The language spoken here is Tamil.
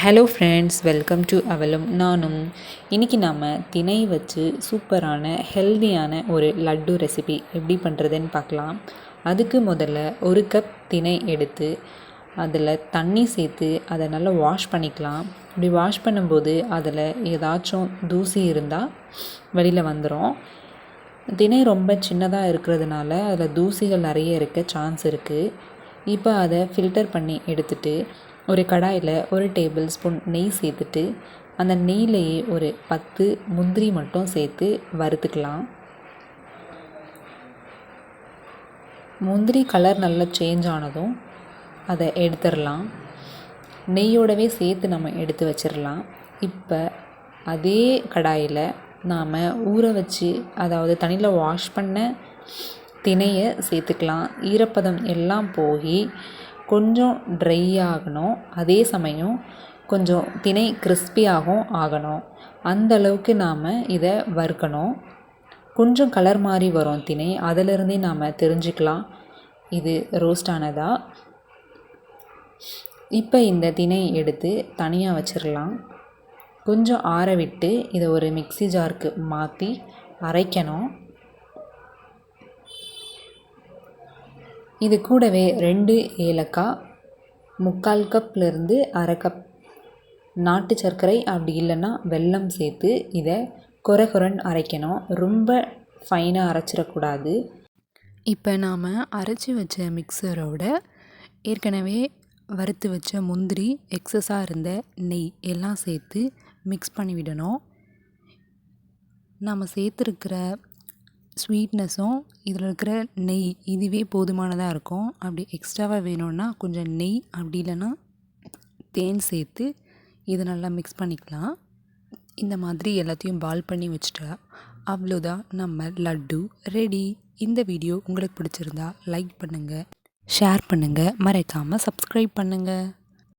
ஹலோ ஃப்ரெண்ட்ஸ் வெல்கம் டு அவலும் நானும் இன்றைக்கி நாம் திணை வச்சு சூப்பரான ஹெல்தியான ஒரு லட்டு ரெசிபி எப்படி பண்ணுறதுன்னு பார்க்கலாம். அதுக்கு முதல்ல ஒரு கப் திணை எடுத்து அதில் தண்ணி சேர்த்து அதை நல்லா வாஷ் பண்ணிக்கலாம். இப்படி வாஷ் பண்ணும்போது அதில் ஏதாச்சும் தூசி இருந்தால் வெளியில் வந்துடும் திணை ரொம்ப சின்னதாக இருக்கிறதுனால அதில் தூசிகள் நிறைய இருக்க சான்ஸ் இருக்குது இப்போ அதை ஃபில்டர் பண்ணி எடுத்துட்டு ஒரு கடாயில் ஒரு டேபிள் ஸ்பூன் நெய் சேர்த்துட்டு அந்த நெய்லேயே ஒரு பத்து முந்திரி மட்டும் சேர்த்து வறுத்துக்கலாம். முந்திரி கலர் நல்லா சேஞ்ச் ஆனதும் அதை எடுத்துடலாம். நெய்யோடவே சேர்த்து நம்ம எடுத்து வச்சிடலாம். இப்போ அதே கடாயில் நாம் ஊற வச்சு அதாவது தண்ணியில் வாஷ் பண்ண திணையை சேர்த்துக்கலாம். ஈரப்பதம் எல்லாம் போய் கொஞ்சம் ட்ரை ஆகணும். அதே சமயம் கொஞ்சம் திணை கிறிஸ்பியாகவும் ஆகணும். அந்த அளவுக்கு நாம் இதை வறுக்கணும். கொஞ்சம் கலர் மாதிரி வரும் திணை அதிலிருந்தே நாம் தெரிஞ்சுக்கலாம். இது ரோஸ்ட் ஆனதா? இப்போ இந்த தினை எடுத்து தனியாக வச்சிடலாம் கொஞ்சம் ஆற விட்டு இதை ஒரு மிக்சி ஜாருக்கு மாற்றி அரைக்கணும். இது கூடவே ரெண்டு ஏலக்காய் முக்கால் கப்லேருந்து அரை கப் நாட்டு சர்க்கரை அப்படி இல்லைன்னா வெல்லம் சேர்த்து இதை கொர கொரன்னு அரைக்கணும். ரொம்ப ஃபைனாக அரைச்சிடக்கூடாது. இப்போ நாம் அரைச்சி வச்ச மிக்சரோட ஏற்கனவே வறுத்து வச்ச முந்திரி எக்ஸஸாக இருந்த நெய் எல்லாம் சேர்த்து மிக்ஸ் பண்ணி விடணும் நாம் சேர்த்துருக்கிற ஸ்வீட்னஸும் இதில் இருக்கிற நெய் இதுவே போதுமானதாக இருக்கும். அப்படி எக்ஸ்ட்ராவாக வேணும்னா கொஞ்சம் நெய் அப்படி இல்லைன்னா தேன் சேர்த்து இதை நல்லா மிக்ஸ் பண்ணிக்கலாம். இந்த மாதிரி எல்லாத்தையும் பால் பண்ணி வச்சுட்டா அவ்வளோதான் நம்ம லட்டு ரெடி இந்த வீடியோ உங்களுக்கு பிடிச்சிருந்தா லைக் பண்ணுங்கள் ஷேர் பண்ணுங்கள் மறக்காமல் சப்ஸ்கிரைப் பண்ணுங்கள்